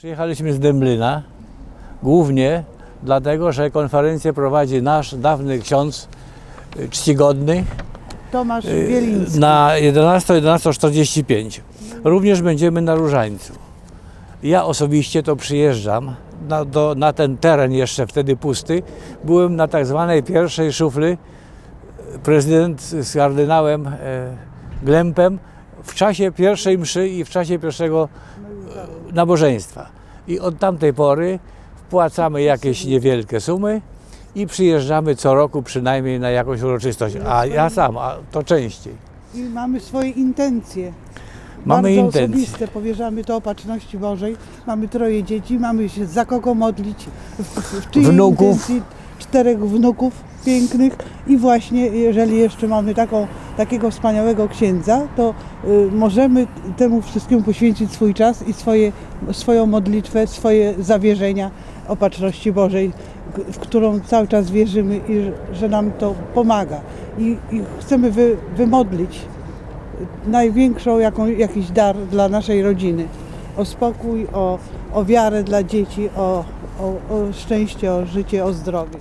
Przyjechaliśmy z Dęblina głównie dlatego, że konferencję prowadzi nasz dawny ksiądz y, czcigodny Tomasz y, Bieliński. na 11 11.45. Również będziemy na Różańcu. Ja osobiście to przyjeżdżam na, do, na ten teren jeszcze wtedy pusty. Byłem na tak zwanej pierwszej szufli. Prezydent z kardynałem e, Glempem w czasie pierwszej mszy i w czasie pierwszego e, nabożeństwa. I od tamtej pory wpłacamy jakieś niewielkie sumy i przyjeżdżamy co roku przynajmniej na jakąś uroczystość. A ja sam, a to częściej. I mamy swoje intencje. Mamy Bardzo intencje. osobiste, powierzamy to opatrzności Bożej. Mamy troje dzieci, mamy się za kogo modlić. W, w, czyjej Wnuków. intencji czterech wnuków pięknych i właśnie jeżeli jeszcze mamy taką, takiego wspaniałego księdza, to y, możemy temu wszystkiemu poświęcić swój czas i swoje, swoją modlitwę, swoje zawierzenia opatrzności Bożej, w którą cały czas wierzymy i że nam to pomaga. I, i chcemy wy, wymodlić największą jaką, jakiś dar dla naszej rodziny. O spokój, o, o wiarę dla dzieci, o, o, o szczęście, o życie, o zdrowie.